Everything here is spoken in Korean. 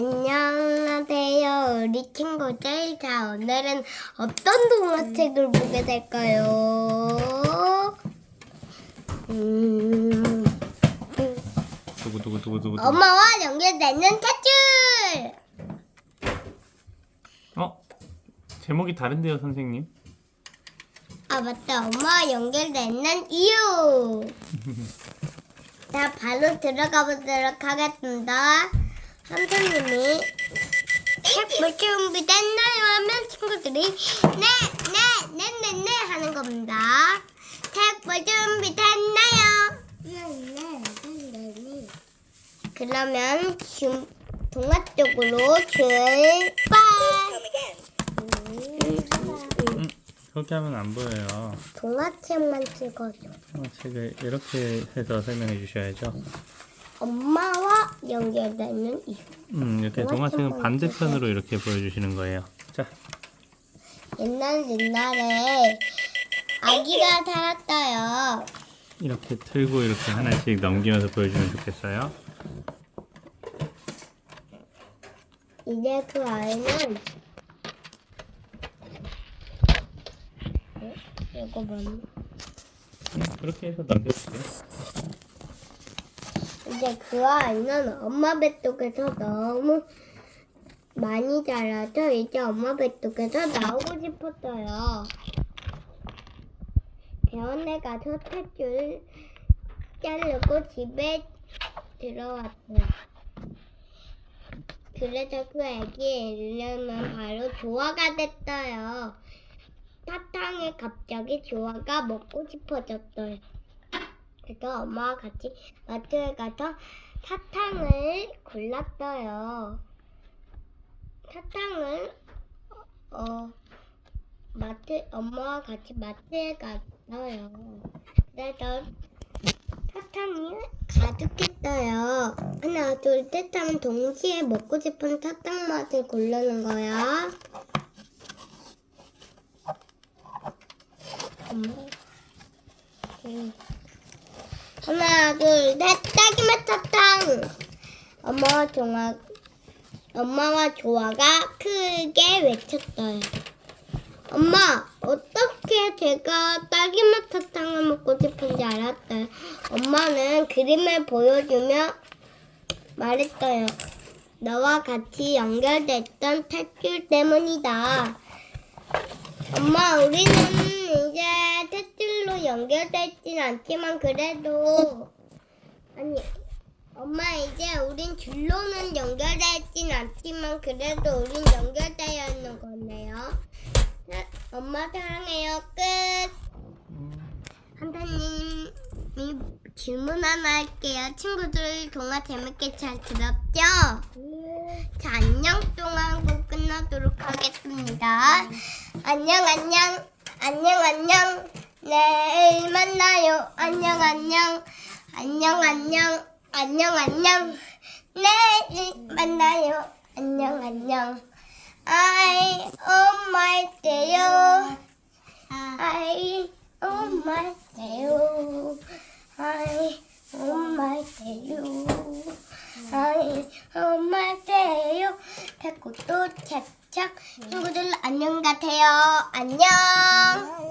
안녕하세요, 우리 친구들. 자, 오늘은 어떤 동화책을 보게 될까요? 음, 두구 두구 두구 두구. 엄마와 연결되는 탯줄! 어? 제목이 다른데요, 선생님? 아, 맞다. 엄마와 연결되는 이유! 자, 바로 들어가 보도록 하겠습니다. 선생님이 책볼 준비 됐나요? 하면 친구들이 네, 네, 네, 네, 네 하는 겁니다. 책볼 준비 됐나요? 네, 네, 네, 네. 그러면 준, 동화 쪽으로 출발! 음, 그렇게 하면 안 보여요. 동화 책만 찍어줘. 어, 책을 이렇게 해서 설명해 주셔야죠. 엄마와 연결되는 이유. 음, 이렇게 동화책은 반대편으로 이렇게 보여주시는 거예요. 자, 옛날 옛날에 아기가 살았어요. 이렇게 틀고 이렇게 하나씩 넘기면서 보여주면 좋겠어요. 이제 그 아이는 어? 이거? 음, 그렇게 해서 넘겨주세요. 이제 그 아이는 엄마 뱃속에서 너무 많이 자라서 이제 엄마 뱃속에서 나오고 싶었어요. 대원에 가서 탯줄 자르고 집에 들어왔어요. 그래서 그 애기 이름은 바로 조아가 됐어요. 사탕을 갑자기 조아가 먹고 싶어졌어요. 그래서 엄마와 같이 마트에 가서 사탕을 골랐어요. 사탕을 어 마트 엄마와 같이 마트에 갔어요. 그래서 사탕이 가득했어요. 하나 둘 셋 하면 동시에 먹고 싶은 사탕 맛을 고르는 거야. 음. 하나, 둘, 셋, 딸기맛 사탕! 엄마와 종아, 엄마와 조아가 크게 외쳤어요. 엄마, 어떻게 제가 딸기맛 사탕을 먹고 싶은지 알았어요. 엄마는 그림을 보여주며 말했어요. 너와 같이 연결됐던 탯줄 때문이다. 엄마, 우리는 이제 탯 줄로 연결되진 않지만 그래도 아니 엄마 이제 우린 줄로는 연결되진 않지만 그래도 우린 연결되어 있는 거네요. 사- 엄마 사랑해요. 끝. 선생님이 질문 하나 할게요. 친구들 동화 재밌게 잘 들었죠? 자, 안녕 동화하고 끝나도록 하겠습니다. 안녕, 안녕, 안녕, 안녕. 내일 만나요. 안녕 안녕. 안녕 안녕. 안녕 안녕. 내일 만나요. 안녕 안녕. I on my dear I on my dear I on my dear I on my dear 배꼽도 착착. 친구들 안녕 같아요. 안녕.